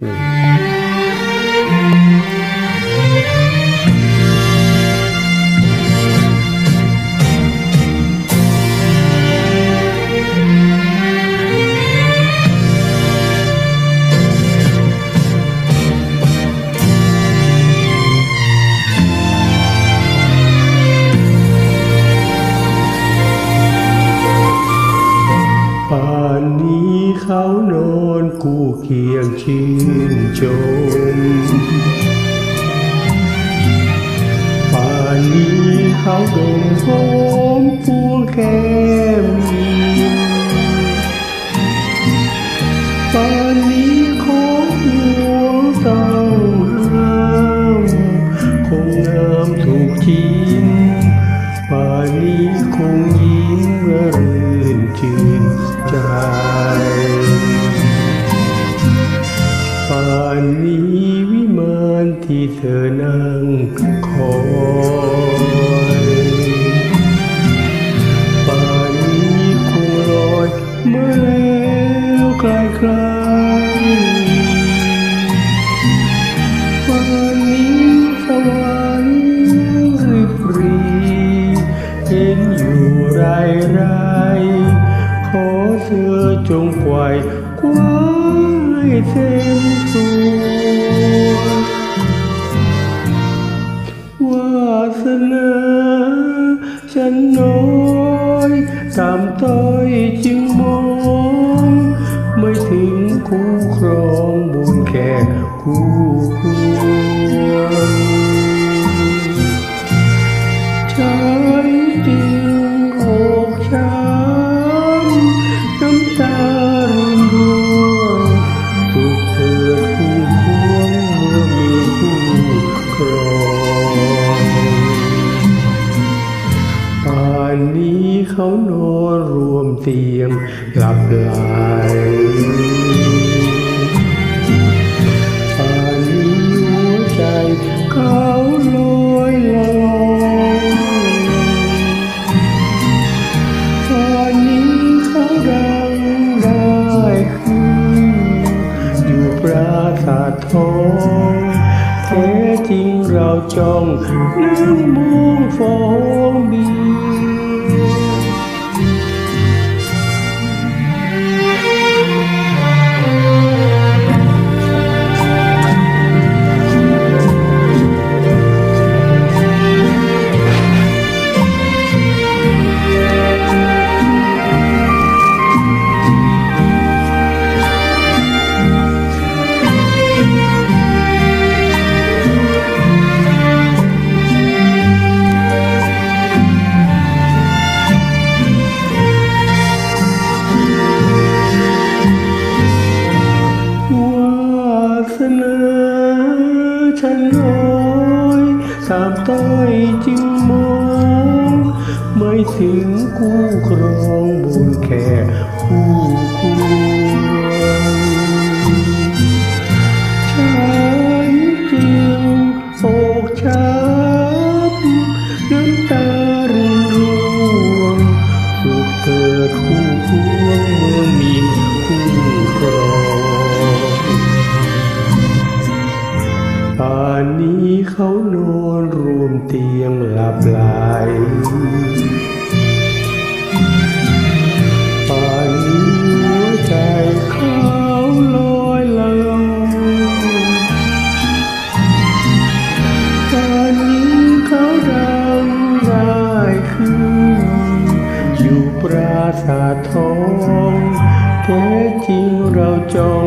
ป่ คู่เคียงชื่นชมป่านนี้เขาดมหอมพวงแก้มป่านนี้ของหัวเต้าห้ามคงงามถูกชิ้นานนี้วิมานที่เธอนั่งคอยป่านนี้คงลอยเมื่อแล้วไกลไกลป่านนี้สวรรค์ริบรีเห็นอยู่ไรไรขอเธอจงไกวคว้าให้ เต็มตัววาสนาฉันน้อยตามต้อยจึงมอง ไม่ถึงคู่ครองบุญแค่คู่ควร มเตียงหลับไหลป่านนี้หัวใจเขาลอยลอยป่านนี้เขาดังได้ขึ้นอยู่ปราสาททองแท้จริงเราจ้องนั่งมองฟอ สามต้อยจึงมองไม่ถึงคู่ครองบุญแค่คู่ค นี้เขานอนรวมเตียงหลับไหลป่านนี้หัวใจเขาลอยลอยป่านนี้เขาดังได้ขึ้น อยู่ปราสาททองแท้จริงเราจอง